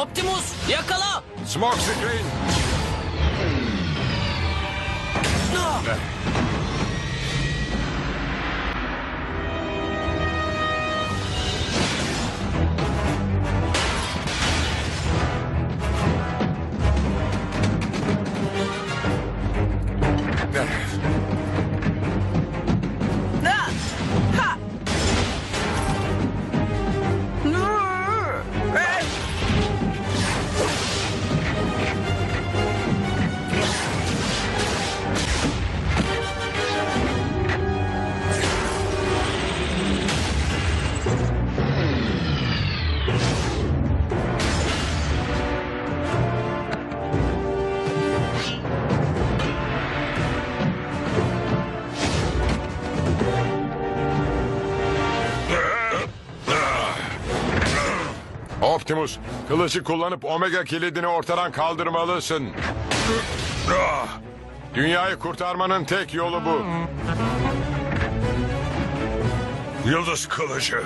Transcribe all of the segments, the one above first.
Optimus yakala. Smoke screen. Ah! Optimus, kılıcı kullanıp Omega kilidini ortadan kaldırmalısın. Dünyayı kurtarmanın tek yolu bu. Yıldız kılıcı.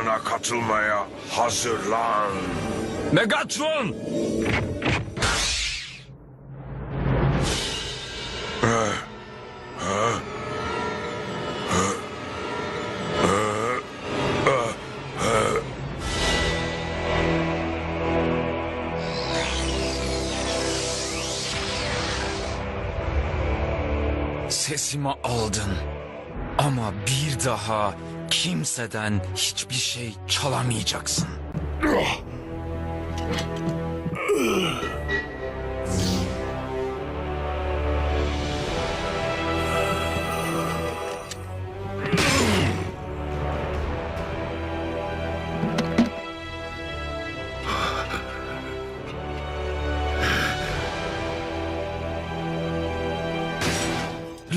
Yanına katılmaya hazırlan. Megatron! Sesimi aldın. Ama bir daha kimseden hiçbir şey çalamayacaksın.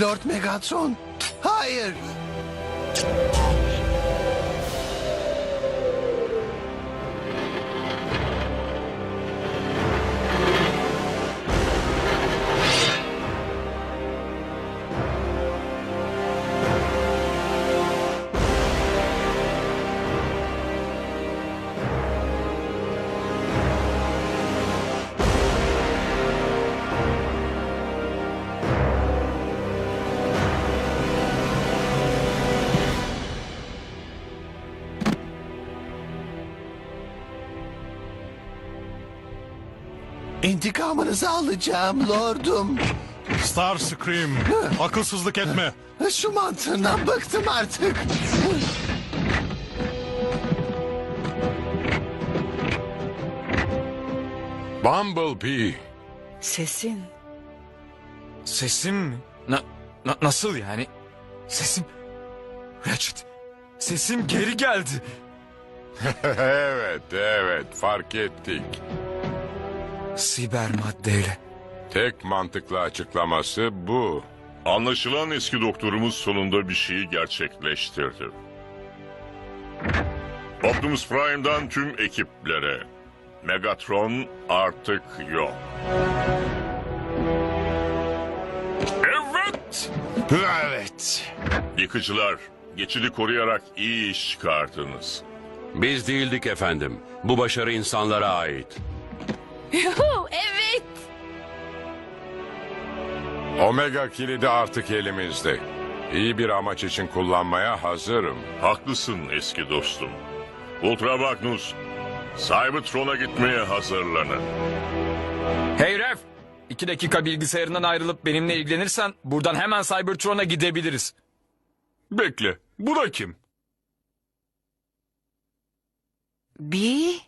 Lord Megatron. Hayır. İntikamınızı alacağım lordum. Starscream, akılsızlık etme. Şu mantığından bıktım artık. Bumblebee. Sesin. Sesim mi? Ne, Na- nasıl yani? Sesim... Ratchet, sesim geri geldi. evet, evet fark ettik. Siber maddeyle. Tek mantıklı açıklaması bu. Anlaşılan eski doktorumuz sonunda bir şeyi gerçekleştirdi. Optimus Prime'dan tüm ekiplere. Megatron artık yok. Evet! Evet. Yıkıcılar, geçidi koruyarak iyi iş çıkardınız. Biz değildik efendim. Bu başarı insanlara ait. Yuhu, evet. Omega kilidi artık elimizde. İyi bir amaç için kullanmaya hazırım. Haklısın eski dostum. Ultra Magnus, Cybertron'a gitmeye hazırlanın. Hey Rev, iki dakika bilgisayarından ayrılıp benimle ilgilenirsen buradan hemen Cybertron'a gidebiliriz. Bekle. Bu da kim? Bir